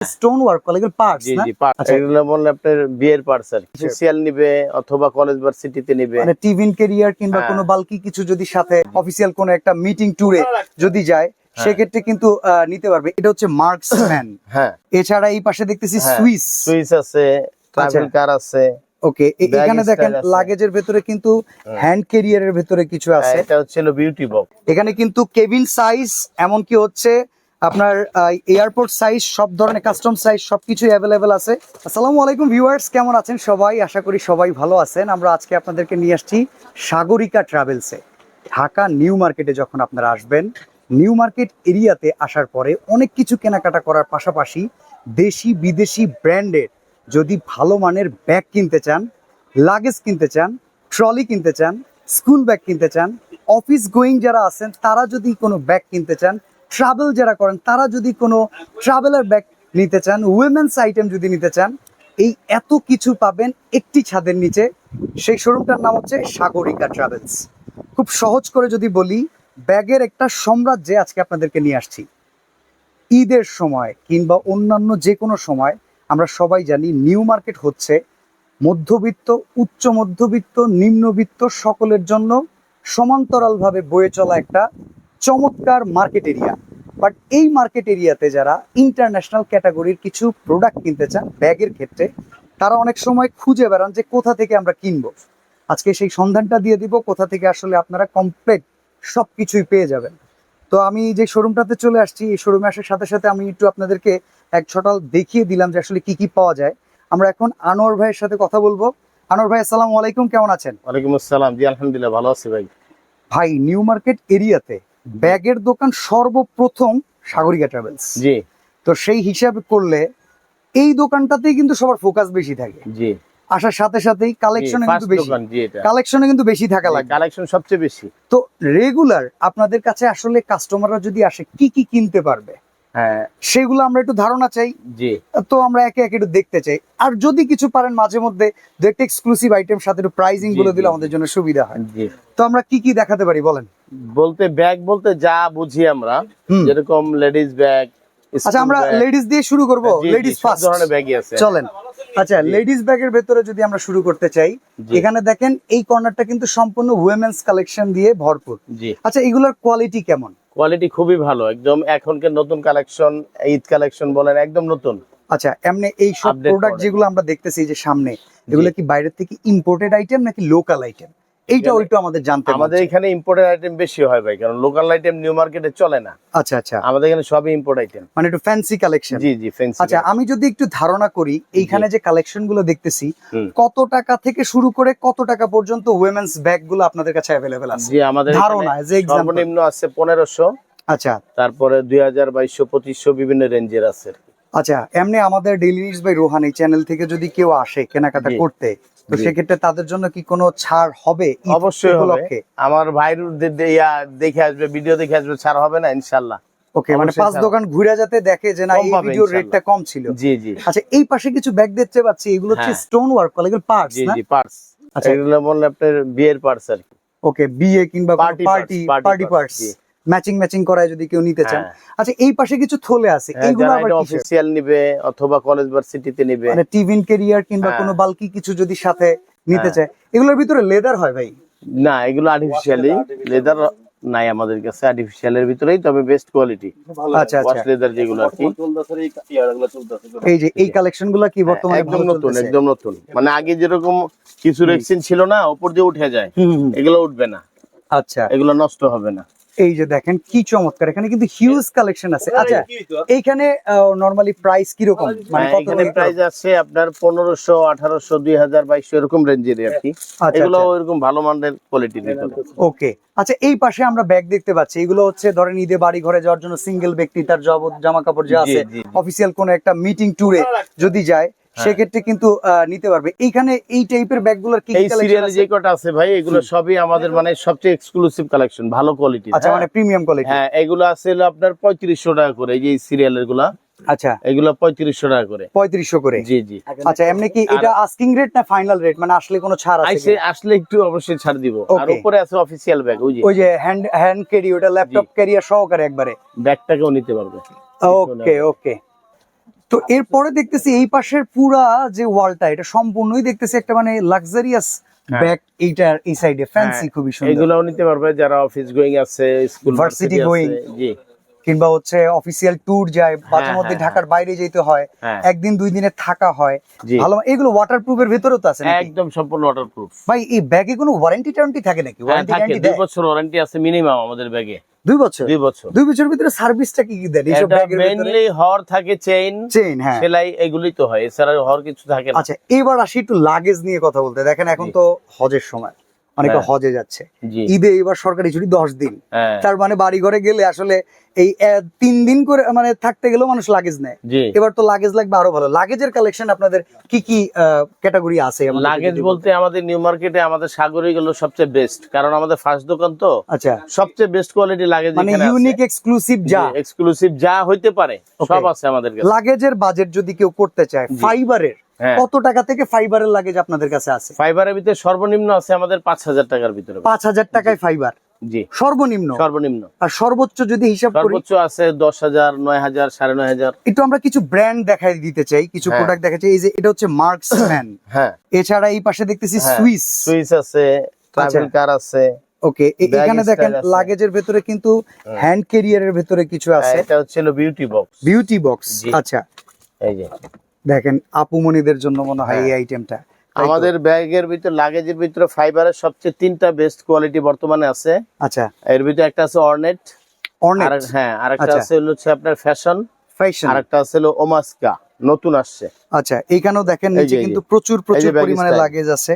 Stone work করা এগুলো parts জি জি পার্টস আচ্ছা। এগুলো বললে আপনার বিয়ের পার্টস আর অফিসিয়াল নিবে অথবা কলেজ ভার্সিটিতে নিবে। মানে টিভিন কেরিয়ার কিংবা হ্যাঁ। কোনো বালকি কিছু যদি সাথে অফিসিয়াল কোনো একটা মিটিং ট্যুরে যদি যায় সেক্ষেত্রে কিন্তু নিতে পারবে। এটা হচ্ছে মার্কসম্যান হ্যাঁ। এছাড়া এই পাশে দেখতেছি হ্যাঁ। সুইস সুইস আছে ট্রাভেল আচ্ছা। কার আছে ওকে এখানে দেখেন লাগেজের ভেতরে কিন্তু হ্যান্ড কেরিয়ারের ভেতরে কিছু হ্যাঁ, আছে। এটা হচ্ছে বিউটি বক্স এখানে কিন্তু কেবিন সাইজ এমনকি হচ্ছে আপনার এয়ারপোর্ট সাইজ সব ধরনের কাস্টম সাইজ সবকিছু অ্যাভেলেবেল আছে। আসসালামু আলাইকুম ভিউয়ার্স কেমন আছেন সবাই? আশা করি সবাই ভালো আছেন। আমরা আজকে আপনাদেরকে নিয়ে আসছি সাগরিকা ট্রাভেলসে ঢাকা নিউ মার্কেটে যখন আপনারা আসবেন, নিউ মার্কেট এরিয়াতে আসার পরে অনেক কিছু কেনাকাটা করার পাশাপাশি দেশি, বিদেশি ব্র্যান্ডের যদি ভালো মানের ব্যাগ কিনতে চান লাগেজ কিনতে চান ট্রলি কিনতে চান স্কুল ব্যাগ কিনতে চান অফিস গোয়িং যারা আছেন, তারা যদি কোনো ব্যাগ কিনতে চান ট্রাভেল যারা করেন, তারা যদি কোনো ট্রাভেলার ব্যাগ নিতে চান উইমেন্স আইটেম যদি নিতে চান, এই এত কিছু পাবেন একটি ছাদের নিচে। সেই শোরুমটার নাম হচ্ছে সাগরিকা ট্রাভেলস খুব সহজ করে যদি বলি, ব্যাগের একটা সাম্রাজ্যে আজকে আপনাদেরকে নিয়ে আসছি। ঈদের সময় কিংবা অন্যান্য যে কোনো সময়, আমরা সবাই জানি নিউ মার্কেট হচ্ছে মধ্যবিত্ত, উচ্চ মধ্যবিত্ত, নিম্নবিত্ত সকলের জন্য সমান্তরালভাবে বয়ে চলা একটা চমৎকার মার্কেট এরিয়া বাট এই মার্কেট এরিয়াতে যারা ইন্টারন্যাশনাল ক্যাটাগরির কিছু প্রোডাক্ট কিনতে চান ব্যাগের ক্ষেত্রে তারা অনেক সময় খুঁজে বেড়ান যে কোথা থেকে আমরা কিনবো। আজকে সেই সন্ধানটা দিয়ে দিব কোথা থেকে আসলে আপনারা কমপ্লিট সব কিছুই পেয়ে যাবেন। তো আমি যে শোরুমটাতে চলে আসছি এই শোরুমে আসার সাথে সাথে আমি একটু আপনাদেরকে এক ছটাল দেখিয়ে দিলাম যে আসলে কি কি পাওয়া যায়। আমরা এখন আনোয়ার ভাইয়ের সাথে কথা বলব। আনোয়ার ভাই আসসালামু আলাইকুম কেমন আছেন? ওয়ালাইকুম আসসালাম। জি আলহামদুলিল্লাহ ভালো আছি ভাই। ভাই নিউ মার্কেট এরিয়াতে ব্যাগের দোকান সর্বপ্রথম সাগরিকা ট্রাভেলস জি। তো সেই হিসাব করলে এই দোকানটাতেই কিন্তু সবার ফোকাস বেশি থাকে। জি। আসার সাথে সাথেই কালেকশনে কিন্তু বেশি। কালেকশনে কিন্তু বেশি থাকা লাগে। কালেকশন সবচেয়ে বেশি। তো রেগুলার আপনাদের কাছে আসলে কাস্টমাররা যদি আসে কি কি কিনতে পারবে? হ্যাঁ। সেগুলো আমরা একটু ধারণা চাই। জি। তো আমরা একে একে একটু দেখতে চাই। আর যদি কিছু পারেন মাঝে মধ্যে দু একটা এক্সক্লুসিভ আইটেম সাথে একটু প্রাইজিংগুলো দিলে আমাদের জন্য সুবিধা হয়। জি। তো আমরা কি কি দেখাতে পারি বলেন? বলতে ব্যাগ বলতে যা বুঝি আমরা। যেরকম লেডিস ব্যাগ আচ্ছা আমরা লেডিস দিয়ে শুরু করব। লেডিস ফার্স্ট ধরনের ব্যাগই আছে। চলেন। আচ্ছা লেডিস ব্যাগের ভেতরে যদি আমরা শুরু করতে চাই। এখানে দেখেন এই কর্নারটা কিন্তু সম্পূর্ণ উইমেন্স কালেকশন দিয়ে ভরপুর। আচ্ছা এগুলোর কোয়ালিটি কেমন? কোয়ালিটি খুবই ভালো। একদম এখনকার নতুন কালেকশন ঈদ কালেকশন বলেন একদম নতুন। আচ্ছা এমনি এই সব প্রোডাক্ট যেগুলো আমরা দেখতেছি যে সামনে এগুলো কি বাইরের থেকে ইম্পোর্টেড আইটেম নাকি লোকাল আইটেম এইটা এখানে- ওইটা আমাদের জানতে আমাদের আমাদের এখানে ইম্পোর্টেড আইটেম বেশি হয় ভাই কারণ লোকাল আইটেম নিউ মার্কেটে চলে না। আচ্ছা আচ্ছা। আমাদের এখানে সবই ইম্পোর্ট আইটেম মানে একটু ফ্যান্সি কালেকশন জি জি ফেন্সি আচ্ছা আমি যদি একটু ধারণা করি এইখানে যে কালেকশনগুলো দেখতেছি কত টাকা থেকে শুরু করে কত টাকা পর্যন্ত উইমেন্স ব্যাগগুলো আপনাদের কাছে অ্যাভেলেবেল আছে? জি আমাদের ধারণা, যে সর্বনিম্ন আছে পনেরোশো। আচ্ছা। তারপরে দুই হাজার বাইশশো পঁচিশশো বিভিন্ন রেঞ্জের আছে। আচ্ছা এমনি আমাদের daily news by Rohani channel থেকে যদি কেউ আসে কেনাকাটা করতে তো সেক্ষেত্রে তাদের জন্য কি কোনো ছাড় হবে অবশ্যই হবে। আমার দে- দেখে আসবে ভিডিও দেখে আসবে ছাড় হবে না ইনশাল্লাহ ওকে মানে পাঁচ দোকান ঘুরে যাতে দেখে যে না এই ভিডিওর রেটটা কম ছিল। জি জি। আচ্ছা এই পাশে কিছু ব্যাগ দেখতে পাচ্ছি এগুলো হচ্ছে। স্টোন ওয়ার্ক করা এগুলো পার্টস না? জি পার্টস আচ্ছা। এগুলো বললে আপনার বিয়ের পার্টস আর কি। ওকে বিয়ে কিংবা party party parts. Matching matching করায় যদি কেউ নিতে চান। হ্যাঁ। আচ্ছা এই পাশে কিছু থলে আছে। হ্যাঁ, এইগুলো আবার? অফিসিয়াল নিবে অথবা কলেজ ভার্সিটিতে নিবে। মানে টিভিন কেরিয়ার কিংবা হ্যাঁ। কোনো বালকি কিছু যদি সাথে নিতে। চায়। এগুলোর ভিতরে লেদার হয় ভাই? না এগুলো আর্টিফিশিয়ালি লেদার নাই আমাদের কাছে। আর্টিফিশিয়ালের ভিতরেই তবে বেস্ট কোয়ালিটি আচ্ছা ওয়াশ আচ্ছা লেদার যেগুলো আর কি। এই যে এই কালেকশনগুলো কি বর্তমানে একদম নতুন একদম নতুন। মানে আগে যেরকম কিছু রেক্সিন ছিল না উপর দিয়ে উঠে যায়। এগুলো উঠবে না। আচ্ছা। এগুলো নষ্ট হবে না। এই যে দেখেন কি চমৎকার। এখানে কিন্তু হিউজ কালেকশন আছে। আচ্ছা এইখানে নরমালি প্রাইস কি রকম মানে হ্যাঁ, কত প্রাইস আছে আপনার পনেরোশো আঠারোশো দুই হাজার বাইশশো এরকম রেঞ্জের আর কি। আচ্ছা, এগুলো আচ্ছা। এরকম ভালো মানের কোয়ালিটির ওকে। আচ্ছা এই পাশে আমরা ব্যাগ দেখতে পাচ্ছি। এগুলো হচ্ছে ধরেন ঈদে বাড়ি ঘরে যাওয়ার জন্য সিঙ্গেল ব্যক্তি তার জব- জামা কাপড় যা আছে। অফিসিয়াল কোন একটা মিটিং ট্যুরে যদি যায় হ্যাঁ। সেক্ষেত্রে কিন্তু নিতে পারবে। এইখানে এই টাইপের ব্যাগগুলোর কি সিরিয়ালে যে কটা আছে ভাই এগুলো সবই আমাদের মানে সবচেয়ে এক্সক্লুসিভ কালেকশন ভালো কোয়ালিটি আচ্ছা মানে প্রিমিয়াম কোয়ালিটি হ্যাঁ এগুলো আছে আপনার পঁয়ত্রিশশো টাকা করে এই যে সিরিয়ালেরগুলা। আচ্ছা। এগুলো পঁয়ত্রিশশো টাকা করে। পঁয়ত্রিশশো করে? জি জি। আচ্ছা এমনি কি এটা আস্কিং রেট না ফাইনাল রেট মানে আসলে কোনো ছাড় আছে আসলে একটু অবশ্যই ছাড় দিব। আর উপরে আছে অফিসিয়াল ব্যাগ ওই যে। ওই যে হ্যান্ড হ্যান্ড ক্যারি ওটা ল্যাপটপ ক্যারিয়ার সহকারে একবারে? ব্যাগটাকেও নিতে পারবে। ওকে ওকে তো এরপরে দেখতেছি এই পাশের পুরা যে ওয়ালটা এটা সম্পূর্ণই দেখতেছি একটা মানে লাক্সারিয়াস হ্যাঁ। ব্যাগ এইটার এই সাইডে ফ্যান্সি খুবই সুন্দর। এগুলাও নিতে পারবে যারা অফিস গোয়িং আছে স্কুল going। জি। কিংবা হচ্ছে অফিসিয়াল ট্যুর যায় মাঝে হ্যাঁ, মধ্যে হ্যাঁ, ঢাকার বাইরে যেতে হয় হ্যাঁ। একদিন দুই দিনে থাকা হয়। ভালো এগুলো ওয়াটারপ্রুফের ভেতরেও তো আছে একদম সম্পূর্ণ ওয়াটারপ্রুফ ভাই এই ব্যাগে কোনো ওয়ারেন্টি ট্যারেন্টি থাকে নাকি? হ্যাঁ ওয়ারেন্টি দুই বছর ওয়ারেন্টি আছে মিনিমাম আমাদের ব্যাগে দুই বছর? দুই বছর। দুই বছরের ভিতরে সার্ভিসটা কি কি দেন? এইসব ব্যাগের মেইনলি হর থাকে চেইন চেইন হ্যাঁ। সেলাই এগুলি তো হয়। এছাড়া হর কিছু থাকে না। আচ্ছা এবার আসি একটু লাগেজ নিয়ে কথা বলতে। দেখেন এখন তো হজের সময়। অনেকে হ্যাঁ। হজে যাচ্ছে। ঈদে এবার সরকারি ছুটি দশ দিন। হ্যাঁ। তার মানে বাড়ি ঘরে গেলে আসলে এই তিন দিন করে মানে থাকতে গেলেও মানুষ লাগেজ নেয়। এবার তো লাগেজ লাগবে আরও ভালো। লাগেজের কালেকশন আপনাদের কি কি ক্যাটাগরি আছে? লাগেজ বলতে আমাদের নিউ মার্কেটে আমাদের সাগরই গেল সবচেয়ে বেস্ট কারণ আমাদের ফার্স্ট দোকান তো। আচ্ছা। সবচেয়ে বেস্ট কোয়ালিটি লাগেজ মানে ইউনিক এক্সক্লুসিভ যা। এক্সক্লুসিভ যা হইতে পারে সব আছে আমাদের কাছে। লাগেজের বাজেট যদি কেউ করতে চায় ফাইবারের কত টাকা থেকে ফাইবারের লাগেজ আপনাদের কাছে আছে? ফাইবারের ভিতরে সর্বনিম্ন আছে আমাদের পাঁচ হাজার টাকার ভিতরে পাঁচ হাজার টাকায় ফাইবার? জি। সর্বনিম্ন? সর্বনিম্ন। আর সর্বোচ্চ যদি হিসাব করি সর্বোচ্চ আছে দশ হাজার নয় হাজার সাড়ে নয় হাজার। একটু আমরা কিছু ব্র্যান্ড দেখাই দিতে চাই কিছু হ্যাঁ। প্রোডাক্ট দেখা চাই। এই যে এটা হচ্ছে মার্কসম্যান হ্যাঁ। এছাড়া এই পাশে দেখতেছি হ্যাঁ। সুইস আছে ট্রাভেল আচ্ছা। কার আছে ওকে এখানে দেখেন লাগেজের ভেতরে কিন্তু হ্যান্ড ক্যারিয়ারের ভেতরে কিছু আছে। হ্যাঁ, এটা হচ্ছিল বিউটি বক্স বিউটি বক্স আচ্ছা। এই যে। দেখেন আপুমনিদের জন্য মনে হয় এই হ্যাঁ। আইটেমটা আমাদের ব্যাগের ভিতরে লাগেজের ভিতরে ফাইবারের সবচেয়ে তিনটা বেস্ট কোয়ালিটি বর্তমানে আছে। আচ্ছা। এর ভিতরে একটা আছে অর্নেট আর হ্যাঁ আরেকটা আচ্ছা। আছে হলো হচ্ছে আপনার ফ্যাশন ফ্যাশন আরেকটা আছে হলো ওমাস্কা নতুন আসছে। আচ্ছা এইখানেও দেখেন নিচে কিন্তু প্রচুর প্রচুর পরিমাণে লাগেজ আছে।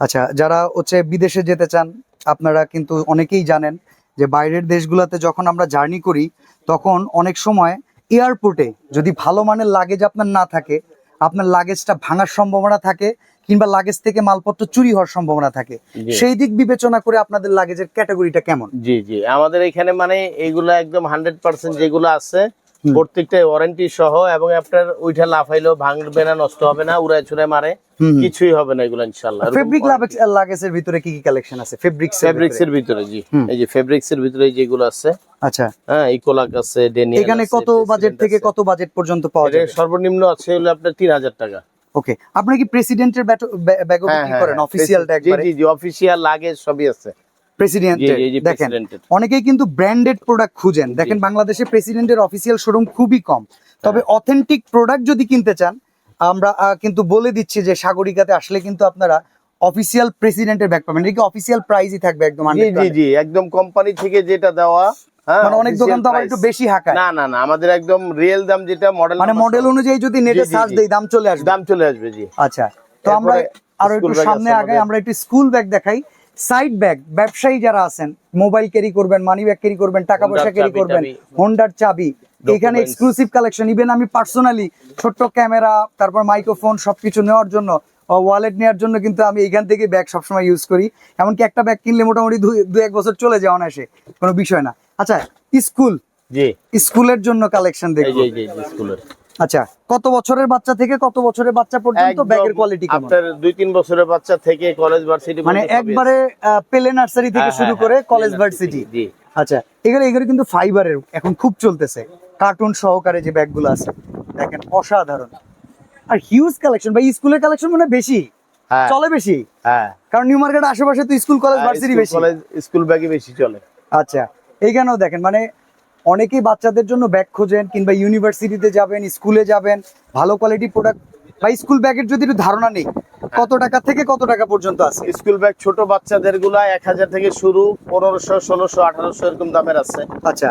আচ্ছা যারা হচ্ছে বিদেশে যেতে চান আপনারা কিন্তু অনেকেই জানেন যে বাইরের দেশগুলোতে যখন আমরা জার্নি করি তখন অনেক সময় এয়ারপোর্টে যদি ভালো মানের লাগেজ আপনার না থাকে আপনার লাগেজটা ভাঙার সম্ভাবনা থাকে কিংবা লাগেজ থেকে মালপত্র চুরি হওয়ার সম্ভাবনা থাকে সেই দিক বিবেচনা করে আপনাদের লাগেজের ক্যাটাগরিটা কেমন? জি জি। আমাদের এখানে মানে এইগুলো একদম হান্ড্রেড পার্সেন্ট যেগুলো আছে প্রত্যেকটা ওয়ারেন্টি সহ এবং আপনার ওইটা লাফাইলেও ভাঙবে না নষ্ট হবে না উড়ায় ছুড়ে মারে কিছুই হবে না এগুলো ইনশাল্লাহ ফেব্রিক লাগেজের ভিতরে কি কি কালেকশন আছে? ফেব্রিক্স ফেব্রিক্স এর ভিতরে জি। এই যে ফেব্রিক্স এর ভিতরে যেগুলো আছে। আচ্ছা। হ্যাঁ ইকোলাক আছে ডেনিয়াল এখানে কত বাজেট থেকে কত বাজেট পর্যন্ত পাওয়া যাবে? সর্বনিম্ন আছে হলো আপনার তিন হাজার টাকা। ওকে আপনি কি প্রেসিডেন্টের ব্যাগও হ্যাঁ, বিক্রি হ্যাঁ, করেন? হ্যাঁ। অফিসিয়ালটা জি একবারে জি জি অফিসিয়াল লাগেজ সবই আছে। প্রেসিডেন্টের দেখেন অনেকেই কিন্তু ব্র্যান্ডেড প্রোডাক্ট খুঁজেন। দেখেন বাংলাদেশে প্রেসিডেন্টের অফিসিয়াল শোরুম খুবই কম। তবে হ্যাঁ। অথেন্টিক প্রোডাক্ট যদি কিনতে চান আমরা কিন্তু বলে দিচ্ছি যে সাগরিকাতে আসলে কিন্তু আপনারা অফিসিয়াল প্রেসিডেন্টের ব্যাগ পাবেন। এটা কি অফিসিয়াল প্রাইসই থাকবে একদম জি জি একদম কোম্পানি থেকে যেটা দেওয়া হ্যাঁ মানে অনেক দোকান তো আবার একটু বেশি হাঁকায়। না না না আমাদের একদম রিয়েল দাম যেটা মডেল মানে মডেল অনুযায়ী যদি নেটে সার্চ দেই দাম চলে আসবে। দাম চলে আসবে জি। আচ্ছা তো আমরা আরও একটু সামনে আগে আমরা একটু স্কুল ব্যাগ দেখাই। সাইড ব্যাগ ব্যবসায়ী যারা আছেন মোবাইল ক্যারি করবেন মানি ব্যাগ ক্যারি করবেন টাকা পয়সা ক্যারি করবেন। হোন্ডার চাবি এখানে এক্সক্লুসিভ কালেকশন ইভেন আমি পার্সোনালি ছোট্ট ক্যামেরা তারপর মাইক্রোফোন সবকিছু নেওয়ার জন্য ওয়ালেট নেওয়ার জন্য কিন্তু আমি এখান থেকে ব্যাগ সবসময় ইউজ করি। এমনকি একটা ব্যাগ কিনলে মোটামুটি দু এক বছর চলে যায় অনায়াসে কোনো বিষয় না। আচ্ছা স্কুল জি। স্কুলের জন্য কালেকশন দেখব। স্কুলের আচ্ছা কত বছরের বাচ্চা থেকে কত বছরের বাচ্চা পর্যন্ত ব্যাগের কোয়ালিটি কেমন? আপনার দুই তিন বছরের বাচ্চা থেকে কলেজ ভার্সিটি মানে একবারে পেলে নার্সারি থেকে হ্যাঁ, শুরু হ্যাঁ, করে হ্যাঁ, কলেজ ভার্সিটি জি। আচ্ছা এগুলো এগুলো কিন্তু ফাইবারের এখন খুব চলতেছে। কার্টুন সহকারে যে ব্যাগগুলো আছে দেখেন অসাধারণ। আর হিউজ কালেকশন ভাই স্কুলের কালেকশন মানে বেশি। হ্যাঁ। চলে বেশি? হ্যাঁ। কারণ নিউ মার্কেট আশেপাশে তো স্কুল কলেজ ভার্সিটি বেশি। কলেজ স্কুল ব্যাগই বেশি চলে। আচ্ছা এইখানেও দেখেন মানে অনেকেই বাচ্চাদের জন্য ব্যাগ খোঁজেন কিংবা ইউনিভার্সিটিতে যাবেন স্কুলে যাবেন ভালো কোয়ালিটি প্রোডাক্ট বা স্কুল ব্যাগের যদি একটু ধারণা নেই কত টাকা থেকে কত টাকা পর্যন্ত আছে? স্কুল ব্যাগ ছোট বাচ্চাদেরগুলা এক হাজার থেকে শুরু পনেরোশো ষোলোশো আঠারোশো এরকম দামের আছে। আচ্ছা।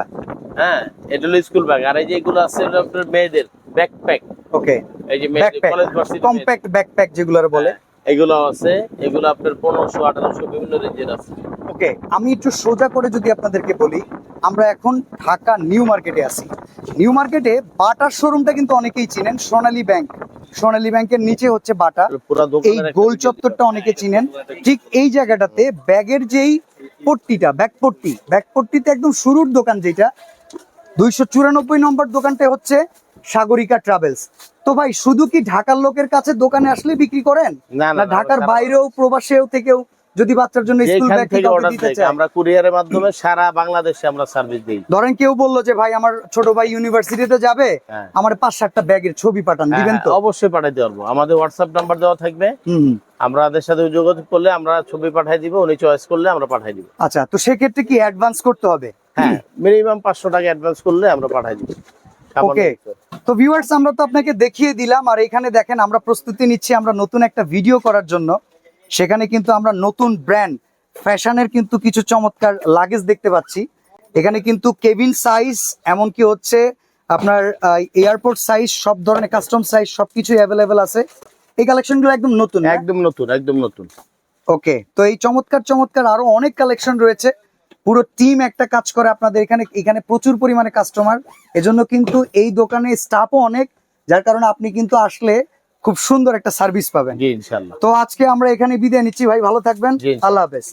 হ্যাঁ এটা হলো স্কুল ব্যাগ আর এই যে এগুলো আছে আপনার মেয়েদের ব্যাকপ্যাক ওকে এই যে কম্প্যাক্ট ব্যাকপ্যাক যেগুলো বলে। এগুলো আছে। এগুলো আপনার পনেরোশো আঠারোশো বিভিন্ন রেঞ্জের আছে। ওকে আমি একটু সোজা করে যদি আপনাদেরকে বলি আমরা এখন ঢাকা নিউ মার্কেটে আছি। নিউ মার্কেটে বাটার শোরুমটা কিন্তু অনেকেই চিনেন সোনালী ব্যাংক। সোনালী ব্যাংকের নিচে হচ্ছে বাটা এই গোল চত্বরটা অনেকে চিনেন। ঠিক এই জায়গাটাতে ব্যাগের যেই পট্টিটা ব্যাগ পট্টি ব্যাগ পট্টিতে একদম শুরুর দোকান যেটা দুইশো চুরানব্বই নম্বর দোকানটা হচ্ছে সাগরিকা ট্রাভেলস। তো ভাই শুধু কি ঢাকার লোকের কাছে দোকানে আসলে বিক্রি করেন? না, ঢাকার বাইরেও প্রবাসেও থেকেও? যদি বাচ্চার জন্য স্কুল ব্যাগ দিতে চায়। আমরা কুরিয়ারের মাধ্যমে সারা বাংলাদেশে আমরা সার্ভিস দিই। ধরেন কেউ বলল যে ভাই আমার ছোট ভাই ইউনিভার্সিটিতে যাবে হ্যাঁ। আমার পাঁচ সাতটা ব্যাগের ছবি পাঠান দিবেন তো? হ্যাঁ, অবশ্যই পাঠাইতে পারব। আমাদের হোয়াটসঅ্যাপ নাম্বার দেওয়া থাকবে। আমরা ওদের সাথে যোগাযোগ করলে আমরা ছবি পাঠাই দিব উনি চয়েস করলে আমরা পাঠাই দিব। আচ্ছা তো সেক্ষেত্রে কি অ্যাডভান্স করতে হবে? হ্যাঁ মিনিমাম পাঁচশো টাকা অ্যাডভান্স করলে আমরা পাঠাই দিব। ওকে তো ভিউয়ার্স আমরা তো আপনাকে দেখিয়ে দিলাম আর এখানে দেখেন আমরা প্রস্তুতি নিচ্ছি আমরা নতুন একটা ভিডিও করার জন্য। সেখানে কিন্তু আমরা নতুন ব্র্যান্ড ফ্যাশনের কিন্তু কিছু চমৎকার লাগেজ দেখতে পাচ্ছি। এখানে কিন্তু কেবিন সাইজ এমনকি হচ্ছে আপনার এয়ারপোর্ট সাইজ সব ধরনের কাস্টম সাইজ সবকিছুই অ্যাভেলেবেল আছে। এই কালেকশনগুলো একদম নতুন একদম নতুন একদম নতুন। ওকে তো এই চমৎকার চমৎকার আরও অনেক কালেকশন রয়েছে। পুরো টিম একটা কাজ করে আপনাদের এখানে এখানে প্রচুর পরিমাণে কাস্টমার এজন্য কিন্তু এই দোকানে স্টাফও অনেক যার কারণে আপনি কিন্তু আসলে খুব সুন্দর একটা সার্ভিস পাবেন। তো আজকে আমরা এখানে বিদায় নিচ্ছি। ভাই ভালো থাকবেন। আল্লাহ হাফেজ।